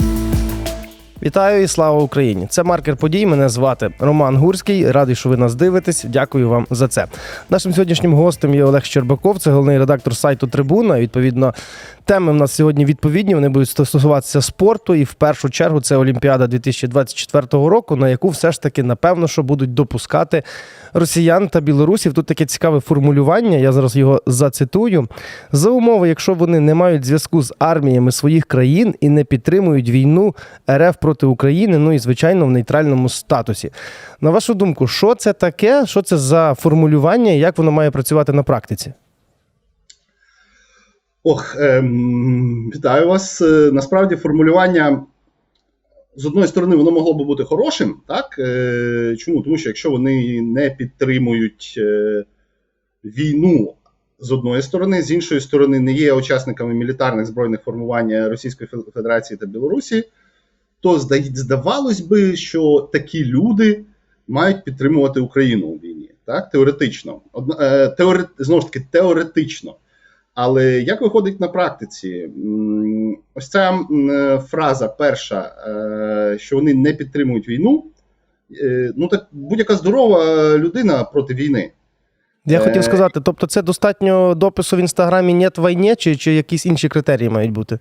Bye. Вітаю і слава Україні! Це маркер подій. Мене звати Роман Гурський. Радий, що ви нас дивитесь. Дякую вам за це. Нашим сьогоднішнім гостем є Олег Щербаков, це головний редактор сайту Трибуна. Відповідно, теми в нас сьогодні відповідні. Вони будуть стосуватися спорту. І в першу чергу це Олімпіада 2024 року, на яку все ж таки напевно що будуть допускати росіян та білорусів. Тут таке цікаве формулювання. Я зараз його зацитую. За умови, якщо вони не мають зв'язку з арміями своїх країн і не підтримують війну РФ проти України, ну і звичайно в нейтральному статусі. На вашу думку, що це таке? Що це за формулювання як воно має працювати на практиці? Ох, ем, вітаю вас. Е, Насправді формулювання з одної сторони воно могло би бути хорошим, так? Е, чому? Тому що якщо вони не підтримують е, війну з одної сторони, з іншої сторони, не є учасниками мілітарних збройних формувань Російської Федерації та Білорусі, то здавалось би, що такі люди мають підтримувати Україну у війні. Так, теоретично. Одна- е, знову ж таки, теоретично. Але як виходить на практиці? Ось ця е, фраза перша, е, що вони не підтримують війну. Ну так будь-яка здорова людина проти війни. Я хотів сказати, тобто це достатньо допису в інстаграмі «Нет війні» чи, чи якісь інші критерії мають бути?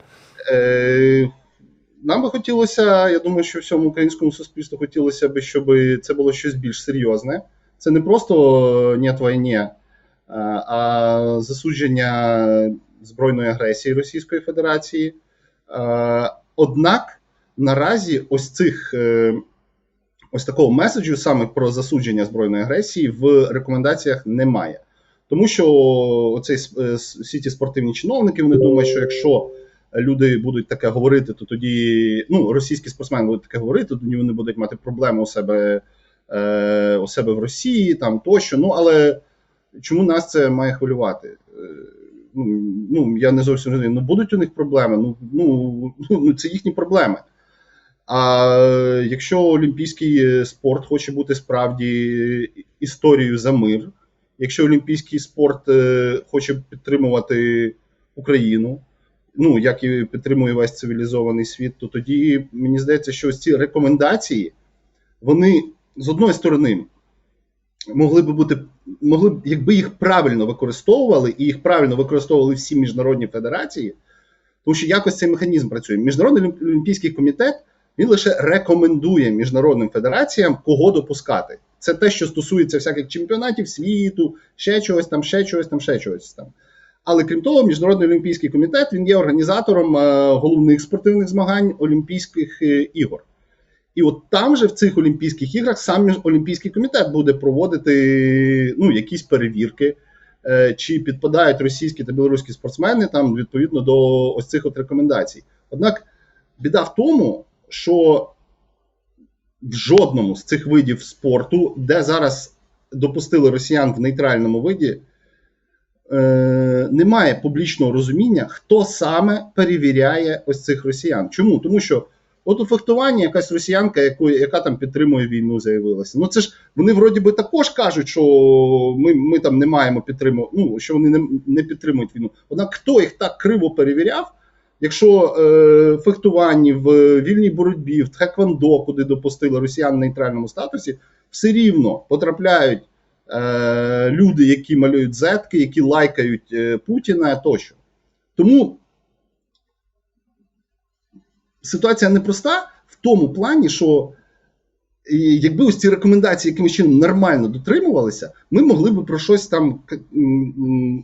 Е, Нам би хотілося, я думаю, що всьому українському суспільству хотілося б, щоб це було щось більш серйозне. Це не просто «нет війні», а- а засудження збройної агресії Російської Федерації. Е, Однак наразі ось цих е, ось такого меседжу саме про засудження збройної агресії в рекомендаціях немає. Тому що е, всі ті спортивні чиновники вони думають, що якщо люди будуть таке говорити, то тоді ну російські спортсмени будуть таке говорити, то тоді вони будуть мати проблеми у себе е, у себе в Росії, там тощо. Ну але чому нас це має хвилювати? Е, Ну, ну я не зовсім розумію. Ну будуть у них проблеми. Ну, ну, ну це їхні проблеми. А якщо олімпійський е, спорт хоче бути справді історією за мир, якщо олімпійський спорт е, хоче підтримувати Україну, ну як і підтримує весь цивілізований світ, то тоді мені здається, що ось ці рекомендації, вони з одної сторони могли би бути, могли б, якби їх правильно використовували, і їх правильно використовували всі міжнародні федерації, тому що якось цей механізм працює. Міжнародний Олімп- олімпійський комітет він лише рекомендує міжнародним федераціям, кого допускати. Це те, що стосується всяких чемпіонатів світу, ще чогось там, ще чогось там, ще чогось там. Але крім того, Міжнародний олімпійський комітет він є організатором е, головних спортивних змагань Олімпійських е, ігор. І от там же в цих Олімпійських іграх сам Олімпійський комітет буде проводити ну, якісь перевірки, е, чи підпадають російські та білоруські спортсмени там відповідно до ось цих от рекомендацій. Однак біда в тому, що в жодному з цих видів спорту, де зараз допустили росіян в нейтральному виді, е, немає публічного розуміння, хто саме перевіряє ось цих росіян. Чому? Тому що от у фехтуванні якась росіянка, яку, яка там підтримує війну, заявилася. Ну це ж вони вроді би також кажуть, що ми, ми там не маємо підтримувати, ну що вони не, не підтримують війну. Однак хто їх так криво перевіряв? Якщо е, фехтуванні, в вільній боротьбі, в тхеквондо, куди допустили росіян в нейтральному статусі, все рівно потрапляють е, люди, які малюють зетки, які лайкають е, Путіна тощо. Тому ситуація непроста в тому плані, що якби ось ці рекомендації якимось чином нормально дотримувалися, ми могли б про щось там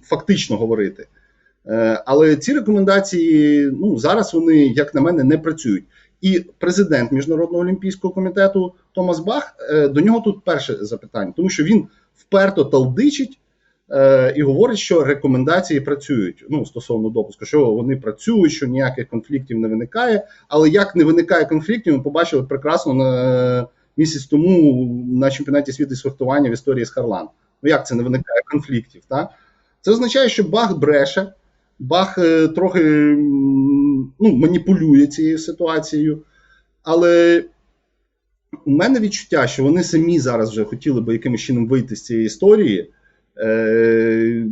фактично говорити. Е, Але ці рекомендації ну зараз вони, як на мене, не працюють. І президент Міжнародного олімпійського комітету Томас Бах до нього тут перше запитання, тому що він вперто талдичить е, і говорить, що рекомендації працюють. Ну стосовно допуску, що вони працюють, що ніяких конфліктів не виникає. Але як не виникає конфліктів, ми побачили прекрасно на місяць тому на чемпіонаті світу з фехтування в історії з Харлан. Ну як це не виникає конфліктів? Та? Це означає, що Бах бреше, Бах е, трохи ну, маніпулює цією ситуацією. Але у мене відчуття, що вони самі зараз вже хотіли би якимось чином вийти з цієї історії е,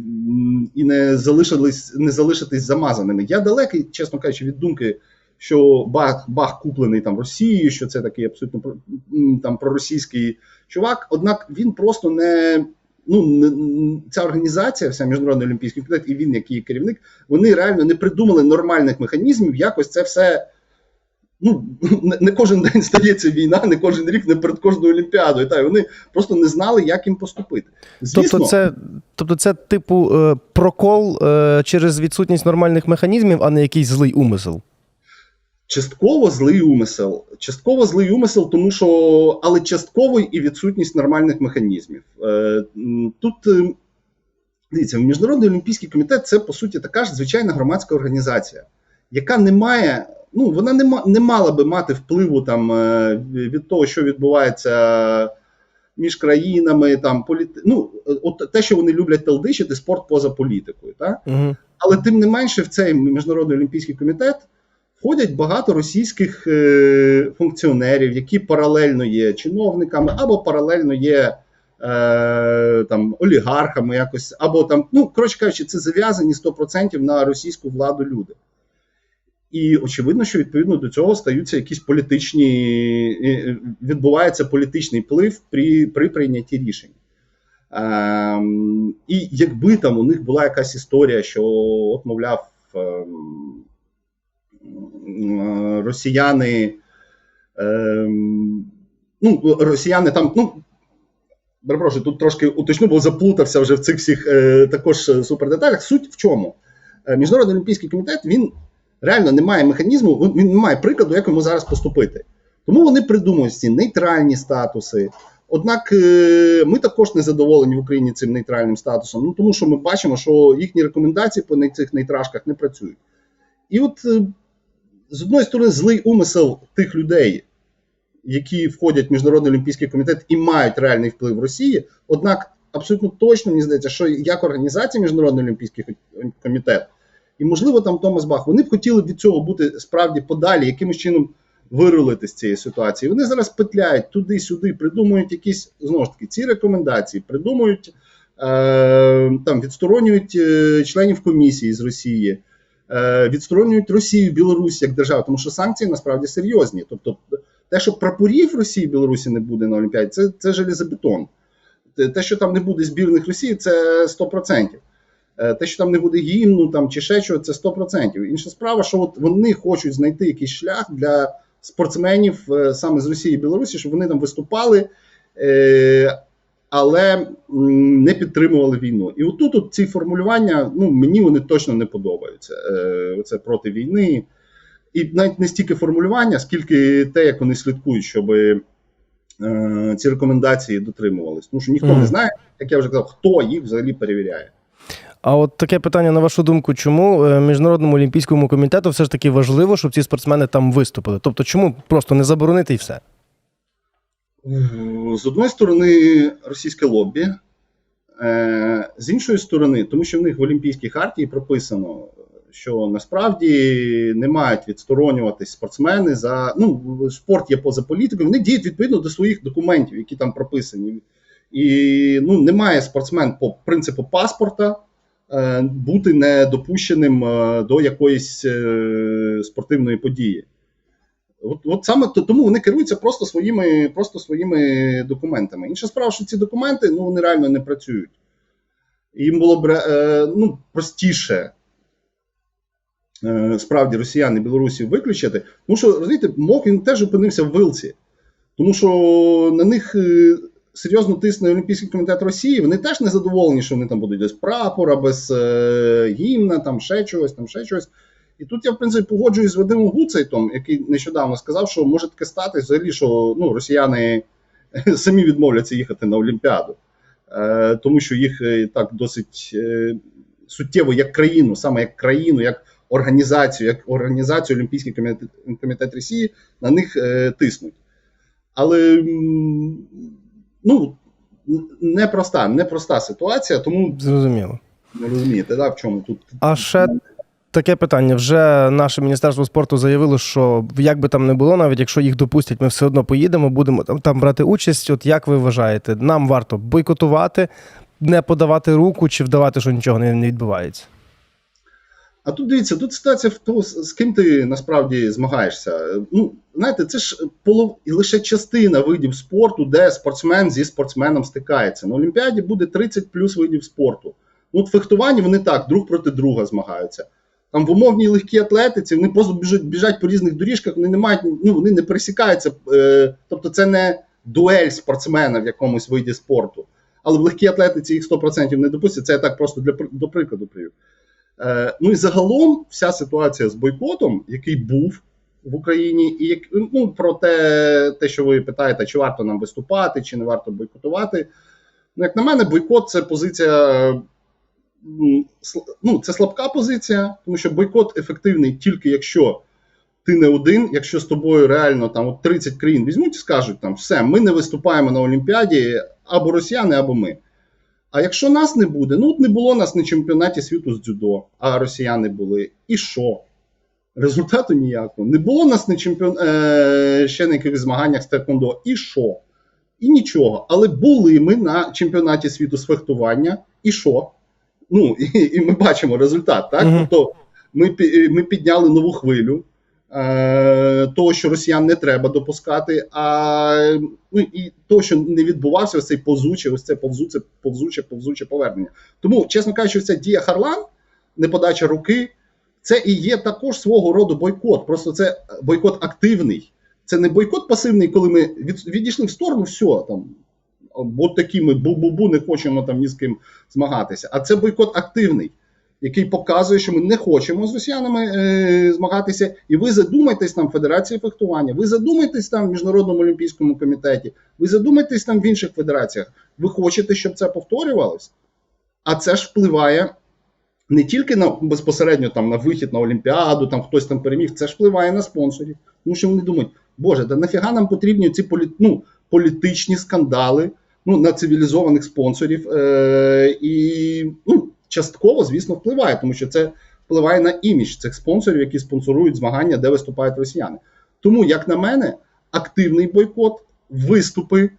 і не залишились, не залишитись замазаними. Я далекий, чесно кажучи, від думки, що Бах, Бах куплений там Росією, що це такий абсолютно там проросійський чувак. Однак він просто не. Ну, ця організація, вся міжнародний олімпійський комітет, і він, як її керівник, вони реально не придумали нормальних механізмів, якось це все. Ну, не, кожен день стається війна, не кожен рік, не перед кожною олімпіадою. Та й вони просто не знали, як їм поступити. Звісно, Тобто, це, тобто, це типу е, прокол е, через відсутність нормальних механізмів, а не якийсь злий умисел. частково злий умисел. Частково злий умисел, тому що, але частково і відсутність нормальних механізмів. Е, тут дивіться, Міжнародний олімпійський комітет це по суті така ж звичайна громадська організація, яка не має. Ну, вона не, не мала би мати впливу там е, від того, що відбувається між країнами, там політи... ну, е, от те, що вони люблять талдичити, спорт поза політикою. Так? Угу. Але тим не менше, в цей міжнародний олімпійський комітет входять багато російських е, функціонерів, які паралельно є чиновниками, або паралельно є е, там олігархами, якось, або там, ну коротше кажучи, це зав'язані 100% на російську владу люди. І очевидно, що відповідно до цього стаються якісь політичні, е, відбувається політичний вплив при, при прийнятті рішень. Ем, і якби там у них була якась історія, що, от, мовляв, ем, росіяни, ем, ну, росіяни там, ну, перепрошую, тут трошки уточню, бо заплутався вже в цих всіх е, також е, супердеталях. Суть в чому? Е, Міжнародний олімпійський комітет він реально не має механізму, він- він не має прикладу, як йому зараз поступити. Тому вони придумують ці нейтральні статуси. Однак е, ми також не задоволені в Україні цим нейтральним статусом, ну тому що ми бачимо, що їхні рекомендації по цих нейтрашках не працюють. І от е, з одної сторони, злий умисел тих людей, які входять в Міжнародний олімпійський комітет і мають реальний вплив в Росії. Однак, абсолютно точно мені здається, що як організація Міжнародний олімпійський комітет, і можливо там Томас Бах, вони б хотіли від цього бути справді подалі, якимось чином вирулити з цієї ситуації. Вони зараз петляють туди-сюди, придумують якісь знову ж таки ці рекомендації, придумують е, там відсторонюють е, членів комісії з Росії. Е, Відсторонюють Росію, Білорусь як державу, тому що санкції насправді серйозні. Тобто, те, що прапорів Росії Білорусі не буде на Олімпіаді, це, це железобетон. Те- що там не буде збірних Росії, це 100%. Е, Те, що там не буде гімну там, чи ще чого, це 100%. Інша справа, що от вони хочуть знайти якийсь шлях для спортсменів е, саме з Росії і Білорусі, щоб вони там виступали, е, але не підтримували війну. І отут от ці формулювання, ну мені вони точно не подобаються. Це проти війни. І навіть не стільки формулювання, скільки те, як вони слідкують, щоб ці рекомендації дотримувались. Тому що ніхто Мгм. не знає, як я вже казав, хто їх взагалі перевіряє. А от таке питання, на вашу думку, чому е, Міжнародному олімпійському комітету все ж таки важливо, щоб ці спортсмени там виступили? Тобто, чому просто не заборонити і все? З одної сторони, російське лобі, е, з іншої сторони, тому що в них в Олімпійській хартії прописано, що насправді не мають відсторонюватись спортсмени за ну спорт є поза політикою. Вони діють відповідно до своїх документів, які там прописані. І ну немає спортсмен по принципу паспорта бути недопущеним е, до якоїсь е, спортивної події. От, от саме тому вони керуються просто своїми, просто своїми документами. Інша справа, що ці документи ну, вони реально не працюють. Їм було б е, ну, простіше е, справді росіян і білорусів виключити. Тому що, розумієте, МОК він теж опинився в вилці. Тому що на них е, серйозно тисне Олімпійський комітет Росії. Вони теж не задоволені, що вони там будуть без прапора, без е, гімна, там ще чогось, там ще чогось. І тут я, в принципі, погоджуюсь з Вадимом Гуцейтом, який нещодавно сказав, що може таке стати взагалі, що ну, росіяни самі відмовляться їхати на Олімпіаду, е, тому що їх е, так досить е, суттєво як країну, саме як країну, як організацію, як організацію Олімпійський комітет, комітет Росії на них е, тиснуть. Але ну, непроста, непроста ситуація, тому Зрозуміло. не розумієте, да, в чому тут. А ще таке питання: вже наше міністерство спорту заявило, що як би там не було, навіть якщо їх допустять, ми все одно поїдемо, будемо там, там брати участь. От як ви вважаєте, нам варто бойкотувати, не подавати руку чи вдавати, що нічого не, відбувається? А тут дивіться, тут ситуація в з з ким ти насправді змагаєшся. Ну, знаєте, це ж полов... лише частина видів спорту, де спортсмен зі спортсменом стикається. На Олімпіаді буде 30 плюс видів спорту. Ну, от фехтуванні вони так, друг проти друга змагаються. Там в умовній легкій атлетиці вони просто біжать, біжать по різних доріжках, вони не мають, ну вони не пересікаються. Е, тобто це не дуель спортсмена в якомусь виді спорту. Але в легкій атлетиці їх 100% не допустять. Це я так просто для до прикладу привів. Е, ну і загалом вся ситуація з бойкотом, який був в Україні, і як ну про те, те, що ви питаєте, чи варто нам виступати, чи не варто бойкотувати. Ну, як на мене, бойкот це позиція. Ну, це слабка позиція, тому що бойкот ефективний тільки якщо ти не один, якщо з тобою реально там от 30 країн візьмуть і скажуть, там все, ми не виступаємо на Олімпіаді або росіяни, або ми. А якщо нас не буде, ну от не було нас на чемпіонаті світу з дзюдо, а росіяни були. І що? Результату ніякого. Не було нас на чемпіон... е... ще на якихось змаганнях з Теквондо. І що? І нічого. Але були ми на чемпіонаті світу з фехтування. І що? Ну, і, і ми бачимо результат, так? Мгм. Тобто ми, ми підняли нову хвилю. Е, того, що росіян не треба допускати, а ну і того, що не відбувався ось цей повзуче, ось це повзуче, повзуче, повзуче повернення. Тому, чесно кажучи, ця дія Харлан, неподача руки, це і є також свого роду бойкот. Просто це бойкот активний. Це не бойкот пасивний, коли ми від, відійшли в сторону, все там. От такі ми бу-бу-бу, не хочемо там ні з ким змагатися. А це бойкот активний, який показує, що ми не хочемо з росіянами е, змагатися. І ви задумайтесь там в Федерації фехтування, ви задумайтесь там в Міжнародному олімпійському комітеті, ви задумайтесь там в інших федераціях. Ви хочете, щоб це повторювалось? А це ж впливає не тільки на безпосередньо там на вихід на Олімпіаду, там хтось там переміг, це ж впливає на спонсорів. Тому що вони думають, Боже, да нафіга нам потрібні ці полі... ну, політичні скандали ну, на цивілізованих спонсорів. Е- і ну, частково, звісно, впливає, тому що це впливає на імідж цих спонсорів, які спонсорують змагання, де виступають росіяни. Тому, як на мене, активний бойкот, виступи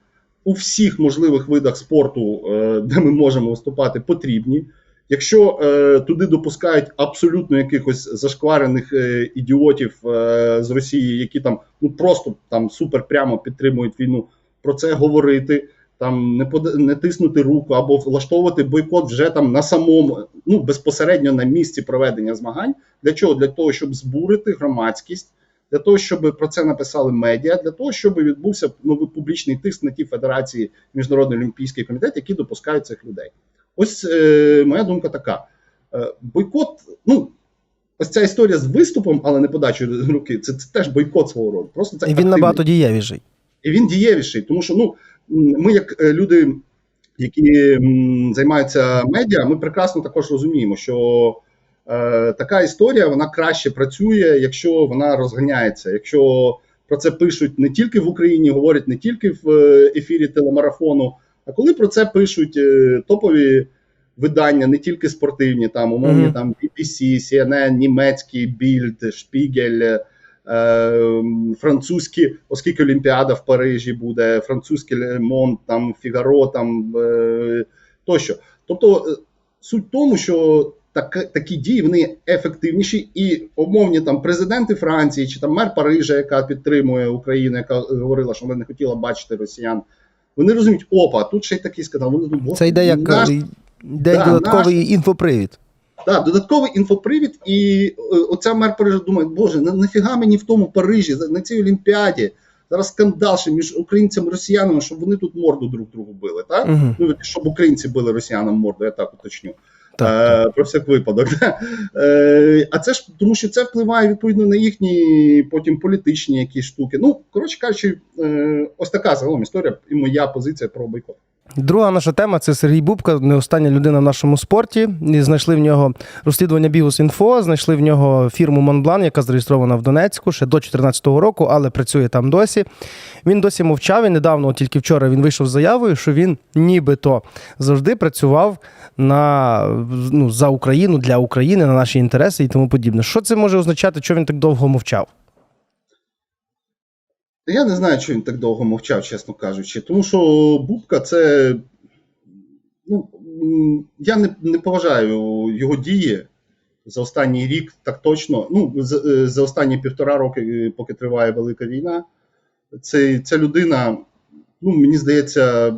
у всіх можливих видах спорту, е, де ми можемо виступати, потрібні. Якщо е, туди допускають абсолютно якихось зашкварених е, ідіотів е, з Росії, які там ну просто там супер прямо підтримують війну, про це говорити, там не под... не тиснути руку або влаштовувати бойкот вже там на самому, ну безпосередньо на місці проведення змагань. Для чого? Для того, щоб збурити громадськість, для того, щоб про це написали медіа, для того, щоб відбувся новий публічний тиск на ті федерації Міжнародний олімпійський комітет, які допускають цих людей. Ось е, моя думка така: е, бойкот, ну. Ось ця історія з виступом, але не подачею руки, це, це теж бойкот свого роду. Просто це І він набагато дієвіший. І він дієвіший, тому що ну ми, як е, люди, які м, займаються медіа, ми прекрасно також розуміємо, що е, така історія вона краще працює, якщо вона розганяється. Якщо про це пишуть не тільки в Україні, говорять не тільки в е, ефірі телемарафону, а коли про це пишуть е, топові видання, не тільки спортивні, там умовні Мгм. там BBC, CNN, німецький Bild, Spiegel, е, французькі, оскільки Олімпіада в Парижі буде, французький Le там Фігаро, там е, тощо. Тобто суть в тому, що так, такі дії вони ефективніші, і умовні там президенти Франції чи там мер Парижа, яка підтримує Україну, яка говорила, що вона не хотіла бачити росіян. Вони розуміють, опа, тут ще й такий сказав. Вони думають, Це йде як наш- е, йде Да, додатковий інфопривід. Да, додатковий інфопривід, і е, оця мер Парижа думає, боже, на, нафіга мені в тому Парижі, на цій Олімпіаді. Зараз скандал ще між українцями і росіянами, щоб вони тут морду друг другу били, так? Мгм. Ну, щоб українці били росіянам морду, я так уточню. Так, Е, про всяк випадок. Е, а це ж тому, що це впливає відповідно на їхні потім політичні якісь штуки. Ну, коротше кажучи, е, ось така загалом історія і моя позиція про бойкот. Друга наша тема це Сергій Бубка, не остання людина в нашому спорті. І знайшли в нього розслідування Бігус.Інфо, знайшли в нього фірму Монблан, яка зареєстрована в Донецьку ще до 2014 року, але працює там досі. Він досі мовчав і недавно, тільки вчора, він вийшов з заявою, що він нібито завжди працював на, ну, за Україну, для України, на наші інтереси і тому подібне. Що це може означати, що він так довго мовчав? Я не знаю, чого він так довго мовчав, чесно кажучи. Тому що Бубка це. Ну, я не, не поважаю його дії, за останній рік так точно, ну за, е, за останні півтора роки, е, поки триває велика війна, це, ця людина, ну мені здається,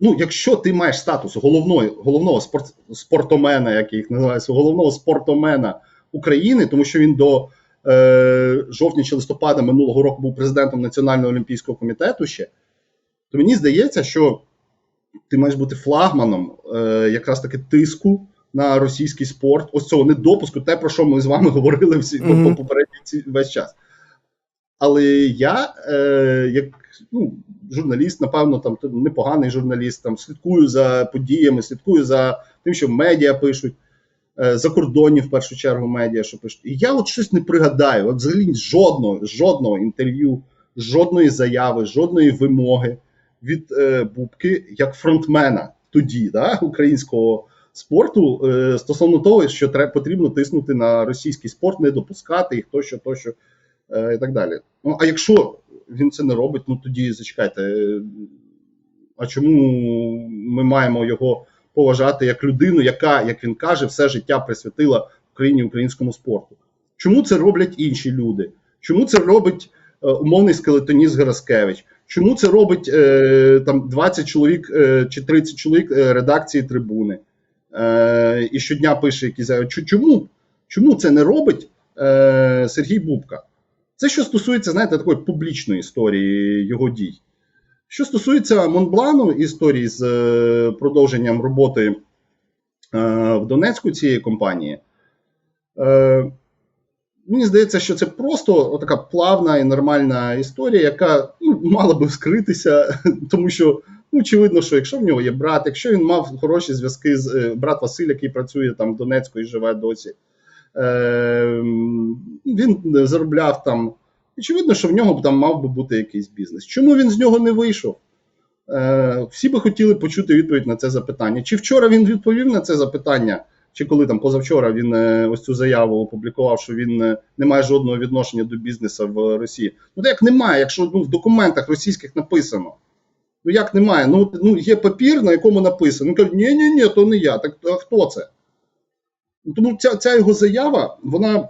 ну якщо ти маєш статус головної, головного спорт, спортомена, як їх називається, головного спортомена України, тому що він до жовтня чи листопада минулого року був президентом Національного олімпійського комітету ще, то мені здається, що ти маєш бути флагманом е, якраз таки тиску на російський спорт, ось цього недопуску, те, про що ми з вами говорили всі Мгм. по попередній весь час. Але я, е, як ну, журналіст, напевно, там непоганий журналіст, там слідкую за подіями, слідкую за тим, що медіа пишуть, е, за кордонів в першу чергу медіа, що пишуть. І я от щось не пригадаю. От взагалі жодного, жодного інтерв'ю, жодної заяви, жодної вимоги від е, Бубки як фронтмена тоді, да, українського спорту, е, стосовно того, що треба потрібно тиснути на російський спорт, не допускати їх тощо, тощо е, і так далі. Ну а якщо він це не робить, ну тоді зачекайте. е, А чому ми маємо його поважати як людину, яка, як він каже, все життя присвятила Україні українському спорту? Чому це роблять інші люди? Чому це робить е, умовний скелетоніст Гераскевич? Чому це робить е, там 20 чоловік е, чи 30 чоловік е, редакції трибуни? Е, і щодня пише якісь Чому? Чому це не робить е, Сергій Бубка? Це що стосується, знаєте, такої публічної історії його дій. Що стосується Монблану історії з е, продовженням роботи е, в Донецьку цієї компанії, е, мені здається, що це просто така плавна і нормальна історія, яка ну, мала би вскритися, тому що ну, очевидно, що якщо в нього є брат, якщо він мав хороші зв'язки з брат Василь, який працює там в Донецьку і живе досі, він заробляв там. Очевидно, що в нього там мав би бути якийсь бізнес. Чому він з нього не вийшов? Е, всі би хотіли почути відповідь на це запитання. Чи вчора він відповів на це запитання, чи коли там позавчора він е, ось цю заяву опублікував, що він е, не має жодного відношення до бізнесу в Росії? Ну як немає, якщо ну, в документах російських написано. Ну як немає? Ну, ну є папір, на якому написано. Він каже, ні, ні, ні, то не я. Так а хто це? Ну, Тому ця, ця його заява, вона.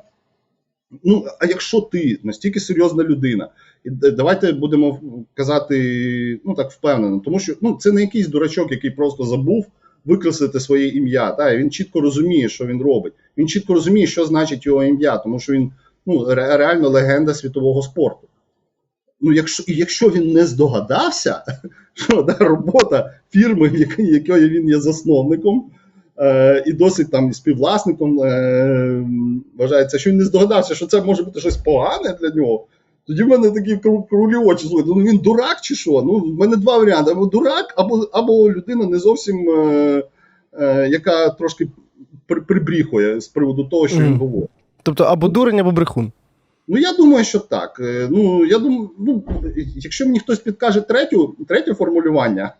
Ну, а якщо ти настільки серйозна людина, і давайте будемо казати ну так впевнено, тому що ну це не якийсь дурачок, який просто забув викреслити своє ім'я. Та він чітко розуміє, що він робить. Він чітко розуміє, що значить його ім'я, тому що він ну реально легенда світового спорту. Ну, якщо і якщо він не здогадався, що да, робота фірми, якої він є засновником, е, і досить там і співвласником е, вважається, що він не здогадався, що це може бути щось погане для нього. Тоді в мене такі крулі очі слухайте, ну він дурак чи що? Ну, в мене два варіанти: або дурак, або, або людина не зовсім, е, е, яка трошки при, прибріхує з приводу того, що він говорить. Тобто або дурень, або брехун. Ну, я думаю, що так. Е, Ну, я думаю, ну, якщо мені хтось підкаже третю, третє формулювання,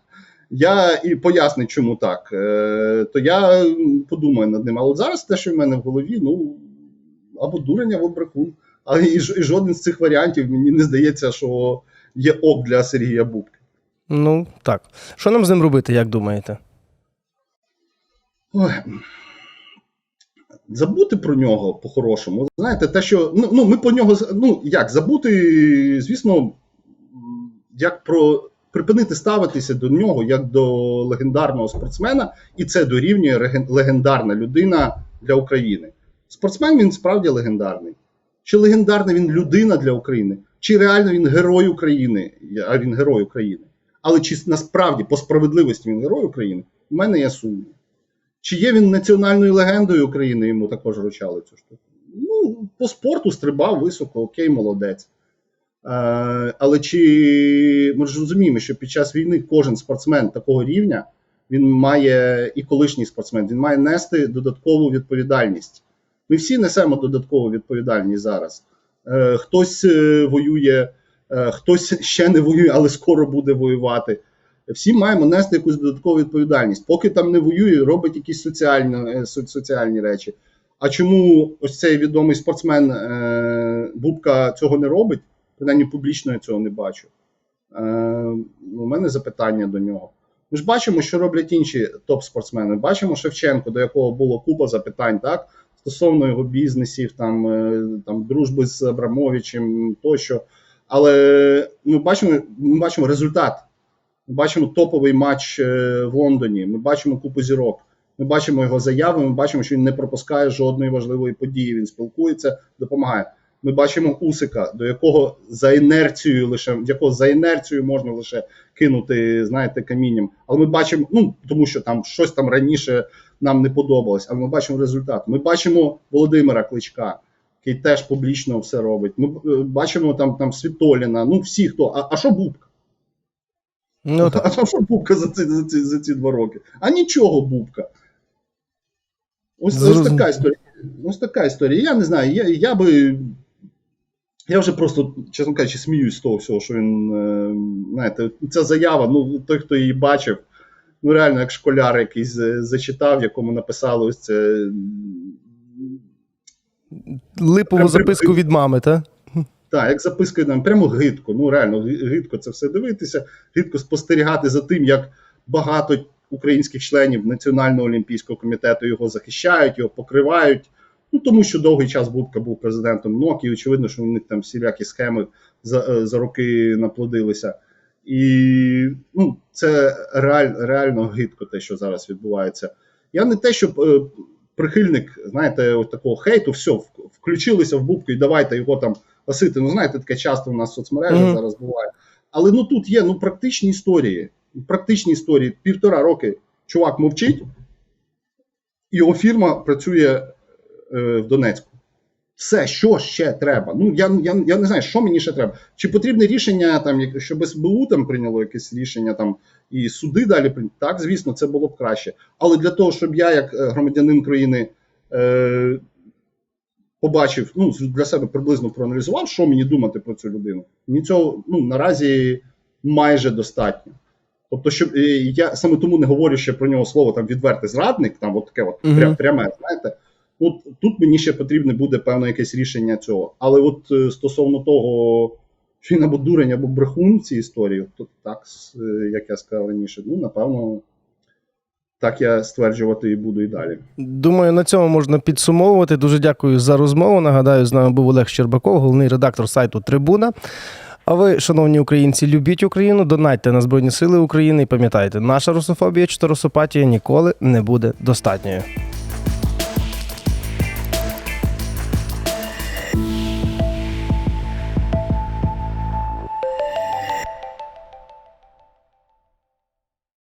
я і поясню, чому так, е, то я подумаю над ним. Але зараз те, що в мене в голові, ну або дурень, або брехун. Але і, і жоден з цих варіантів мені не здається, що є ок для Сергія Бубки. Ну так. Що нам з ним робити, як думаєте? Ой. Забути про нього по-хорошому. Знаєте, те, що ну, ну ми по нього ну як забути, звісно, як про припинити ставитися до нього як до легендарного спортсмена, і це дорівнює легендарна людина для України. Спортсмен він справді легендарний. Чи легендарний він людина для України, чи реально він герой України, а він герой України. Але чи насправді по справедливості він герой України, у мене є сумнів. Чи є він національною легендою України, йому також вручали цю штуку. Ну, по спорту стрибав високо, окей, молодець. Е, але чи ми ж розуміємо, що під час війни кожен спортсмен такого рівня, він має і колишній спортсмен, він має нести додаткову відповідальність. Ми всі несемо додаткову відповідальність зараз. Е, хтось е, воює, хтось ще не воює, але скоро буде воювати всі маємо нести якусь додаткову відповідальність. Поки там не воює, робить якісь соціальні, со- соціальні речі. А чому ось цей відомий спортсмен Бубка цього не робить? Принаймні публічно я цього не бачу. Е, у мене запитання до нього. Ми ж бачимо, що роблять інші топ-спортсмени. Бачимо Шевченко, до якого було купа запитань, так? стосовно його бізнесів, там, е, там дружби з Абрамовичем тощо. Але ми бачимо, ми бачимо результат. Ми бачимо топовий матч е, в Лондоні. Ми бачимо купу зірок. Ми бачимо його заяви. Ми бачимо, що він не пропускає жодної важливої події. Він спілкується, допомагає. Ми бачимо Усика, до якого за інерцією лише якого за інерцією можна лише кинути, знаєте, камінням. Але ми бачимо, ну тому що там щось там раніше нам не подобалось, але ми бачимо результат. Ми бачимо Володимира Кличка, який теж публічно все робить. Ми е, бачимо там, там Світоліна, ну всі хто. А, а що Бубка? Ну, так. А що Бубка за ці, за, ці, за ці два роки? А нічого Бубка. Ось, ось така історія. Ось така історія. Я не знаю, я, я би. Я вже просто, чесно кажучи, сміюсь з того всього, що він. е, Знаєте, ця заява, ну, той, хто її бачив, ну реально, як школяр якийсь е, зачитав, якому написали ось це. Липову Прям- записку від мами, так? Так, як запискою нам прямо гидко. Ну реально гидко це все дивитися, гидко спостерігати за тим, як багато українських членів Національного олімпійського комітету його захищають, його покривають. Ну тому що довгий час Бубка був президентом НОК, і очевидно, що у них там всілякі схеми за, е, за роки наплодилися. І ну, це реаль, реально гидко, те, що зараз відбувається. Я не те, щоб е, прихильник, знаєте, от такого хейту, все, включилися в Бубку і давайте його там гасити. Ну, знаєте, таке часто у нас в соцмережах Мгм. зараз буває. Але ну тут є ну, практичні історії. Практичні історії. Півтора роки чувак мовчить, його фірма працює в Донецьку. Все, що ще треба? Ну я, я, я не знаю, що мені ще треба. Чи потрібне рішення, там, щоб СБУ там прийняло якесь рішення там і суди далі прийняли? Так, звісно, це було б краще. Але для того, щоб я, як е, громадянин країни, е, побачив, ну для себе приблизно проаналізував, що мені думати про цю людину. Мені цього ну наразі майже достатньо. Тобто, щоб е, я саме тому не говорю ще про нього слово там відвертий зрадник, там от таке, от прям, пряме, знаєте. От тут мені ще потрібне буде певне якесь рішення цього. Але от е, стосовно того, що він або дурень, або брехун в цій історії, то так, е, як я сказав раніше, ну напевно, так я стверджувати і буду і далі. Думаю, на цьому можна підсумовувати. Дуже дякую за розмову. Нагадаю, з нами був Олег Щербаков, головний редактор сайту Трибуна. А ви, шановні українці, любіть Україну, донатьте на Збройні Сили України і пам'ятайте, наша русофобія чи русопатія ніколи не буде достатньою.